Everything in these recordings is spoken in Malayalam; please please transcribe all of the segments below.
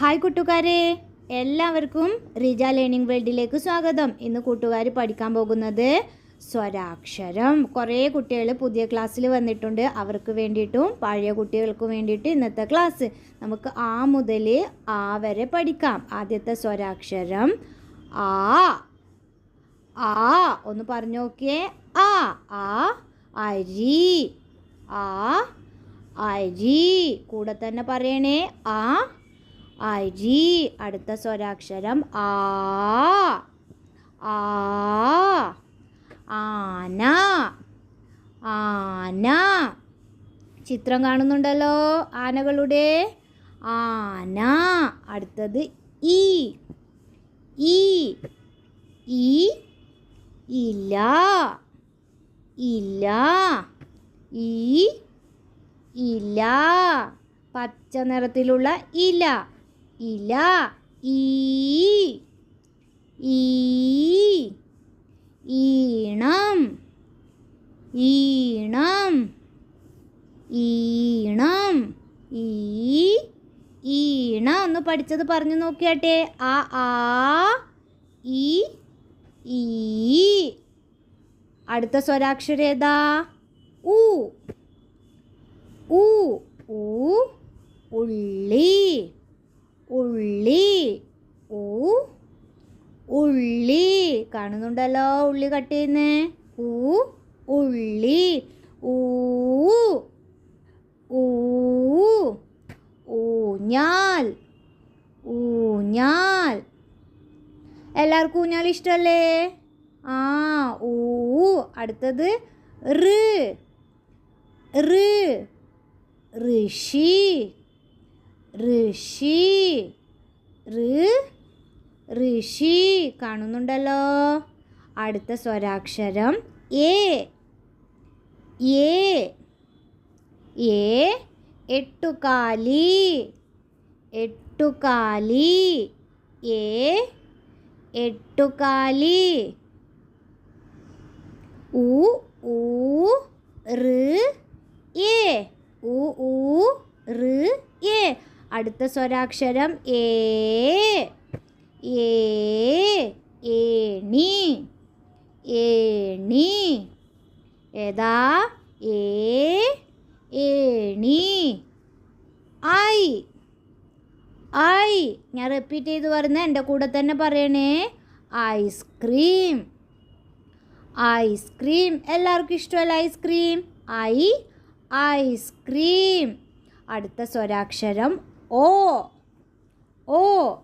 ഹായ് കൂട്ടുകാരെ. എല്ലാവർക്കും റിജ ലേണിംഗ് വേൾഡിലേക്ക് സ്വാഗതം. ഇന്ന് കൂട്ടുകാർ പഠിക്കാൻ പോകുന്നത് സ്വരാക്ഷരം. കുറേ കുട്ടികൾ പുതിയ ക്ലാസ്സിൽ വന്നിട്ടുണ്ട്. അവർക്ക് വേണ്ടിയിട്ടും പഴയ കുട്ടികൾക്ക് വേണ്ടിയിട്ട് ഇന്നത്തെ ക്ലാസ്. നമുക്ക് ആ മുതൽ ആ വരെ പഠിക്കാം. ആദ്യത്തെ സ്വരാക്ഷരം. ആ ആ ഒന്ന് പറഞ്ഞു നോക്കിയേ. ആ ആ അരി ആ അരി. കൂടെ തന്നെ പറയണേ. ആ അരി. അടുത്ത സ്വരാക്ഷരം ആ. ആ. ആന. ആന. ചിത്രം കാണുന്നുണ്ടല്ലോ ആനകളുടെ. ആന. അടുത്തത് ഈ. ഈ. ഈ. ഇല്ല ഇല്ല ഈ. ഇല. പച്ച നിറത്തിലുള്ള ഇല. ഇല ഈ ഈ ഈണം ഈണം ഈണം ഈ ഈണ ഒന്ന് പഠിച്ചത് പറഞ്ഞു നോക്കിയാട്ടെ. ആ ആ ഈ ഈ. അടുത്ത സ്വരാക്ഷരം ഏതാ? ഉ ഊ ഉള്ളി. ഉള്ളി. ഊ ഉള്ളി. കാണുന്നുണ്ടല്ലോ ഉള്ളി കട്ട് ചെയ്യുന്നേ. ഊ ഉള്ളി. ഊ ഊ ഊഞ്ഞാൽ. ഊഞ്ഞാൽ. എല്ലാവർക്കും ഊഞ്ഞാൽ ഇഷ്ടമല്ലേ ആ ഊ അടുത്തത് റ് റ് ഋഷി. ഋഷി. ഋ ഋഷി. കാണുന്നുണ്ടല്ലോ. അടുത്ത സ്വരാക്ഷരം A. A. A Ettukali. Ettukali. A എട്ടുകാലി. ഉ ഊ റ് എ. ഉ ഊ ഋ എ. അടുത്ത സ്വരാക്ഷരം ഏ ഏണി ഏണി ഏതാ? ഏണി ഐ. ഐ. ഞാൻ റിപ്പീറ്റ് ചെയ്ത് പറയുന്നത് എന്റെ കൂടെ തന്നെ പറയണേ. Ice cream. Ice cream. എല്ലാവർക്കും ഇഷ്ടമല്ല ഐസ്ക്രീം? ഐ. ഐസ്ക്രീം. അടുത്ത സ്വരാക്ഷരം ഓ ഓ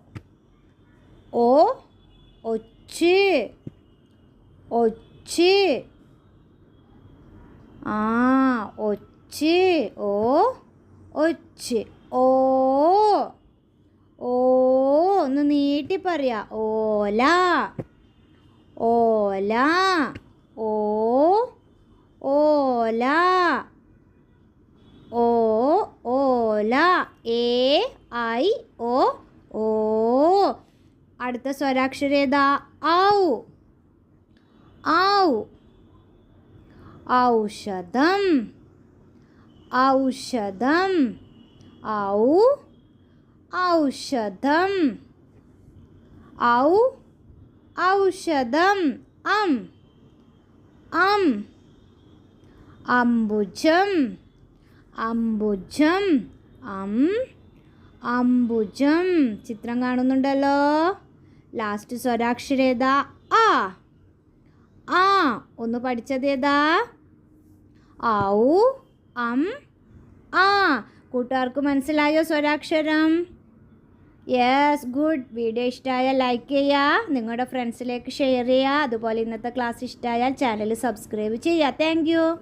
ഓ ഒച്ച് ഒച്ച്. ആ ഒച്ച് ഓ ഒച്ച്. ഓ ഓ ഒന്ന് നീട്ടി പറയാ. ഓല ഓല ഓ ഓല ഓ ഓല. എ ഐ ഒ ഓ അടുത്ത സ്വരാക്ഷരം ഏതാ? ഔ. ഔ. ഔഷധം. ഔഷധം. ഔ. ഔഷധം. ഔ. ഔഷധം. അം. അം. അംബുജം. അംബുജം. അം അംബുജം. ചിത്രം കാണുന്നുണ്ടല്ലോ. ലാസ്റ്റ് സ്വരാക്ഷരം ആ. ആ ഒന്ന് പഠിച്ചത് ഏതാ ഔ അം ആ. കൂട്ടുകാർക്ക് മനസ്സിലായോ സ്വരാക്ഷരം? യെസ് ഗുഡ് വീഡിയോ ഇഷ്ടമായാൽ ലൈക്ക് ചെയ്യുക നിങ്ങളുടെ ഫ്രണ്ട്സിലേക്ക് ഷെയർ ചെയ്യുക അതുപോലെ ഇന്നത്തെ ക്ലാസ് ഇഷ്ടമായാൽ ചാനൽ സബ്സ്ക്രൈബ് ചെയ്യുക താങ്ക്